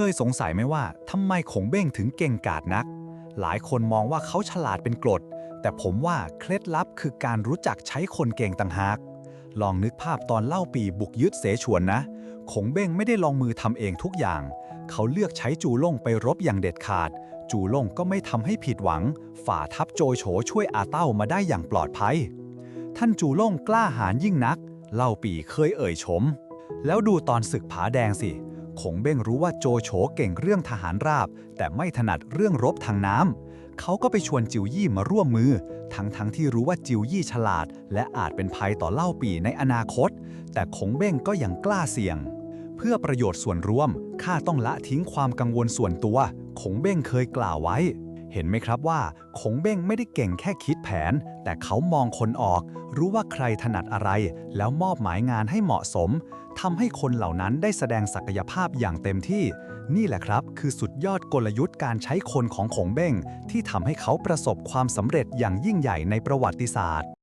คยสงสัยไหมว่าทำไมขงเบ้งถึงเก่งกาจนัก หลายคนมองว่าเขาฉลาดเป็นกรด แต่ผมว่าเคล็ดลับคือการรู้จักใช้คนเก่งต่างหาก ลองนึกภาพตอนเล่าปีบุกยึดเสฉวนนะ ขงเบ้งไม่ได้ลองมือทำเองทุกอย่าง เขาเลือกใช้จูล่งไปรบอย่างเด็ดขาด จูล่งก็ไม่ทำให้ผิดหวัง ฝ่าทัพโจโฉช่วยอาเต้ามาได้อย่างปลอดภัย ท่านจูล่งกล้าหาญยิ่งนัก เล่าปีเคยเอ่ยชม แล้วดูตอนศึกผาแดงสิ ขงเบ้งรู้ว่าโจโฉเก่งเรื่องทหารราบ แต่ไม่ถนัดเรื่องรบทางน้ำ เขาก็ไปชวนจิวยี่มาร่วมมือ ทั้งทั้งที่รู้ว่าจิวยี่ฉลาด และอาจเป็นภัยต่อเล่าปีในอนาคต แต่ขงเบ้งก็ยังกล้าเสี่ยง เพื่อประโยชน์ส่วนรวมข้าต้องละทิ้งความกังวลส่วนตัว ขงเบ้งเคยกล่าวไว้ เห็นไหมครับว่าคงเบ้งไม่ได้เก่งแค่คิดแผน แต่เขามองคนออก รู้ว่าใครถนัดอะไร แล้วมอบหมายงานให้เหมาะสมทำให้คนเหล่านั้นได้แสดงศักยภาพอย่างเต็มที่ นี่แหละครับ คือสุดยอดกลยุทธ์การใช้คนของขงเบ้ง ที่ทำให้เขาประสบความสำเร็จอย่างยิ่งใหญ่ในประวัติศาสตร์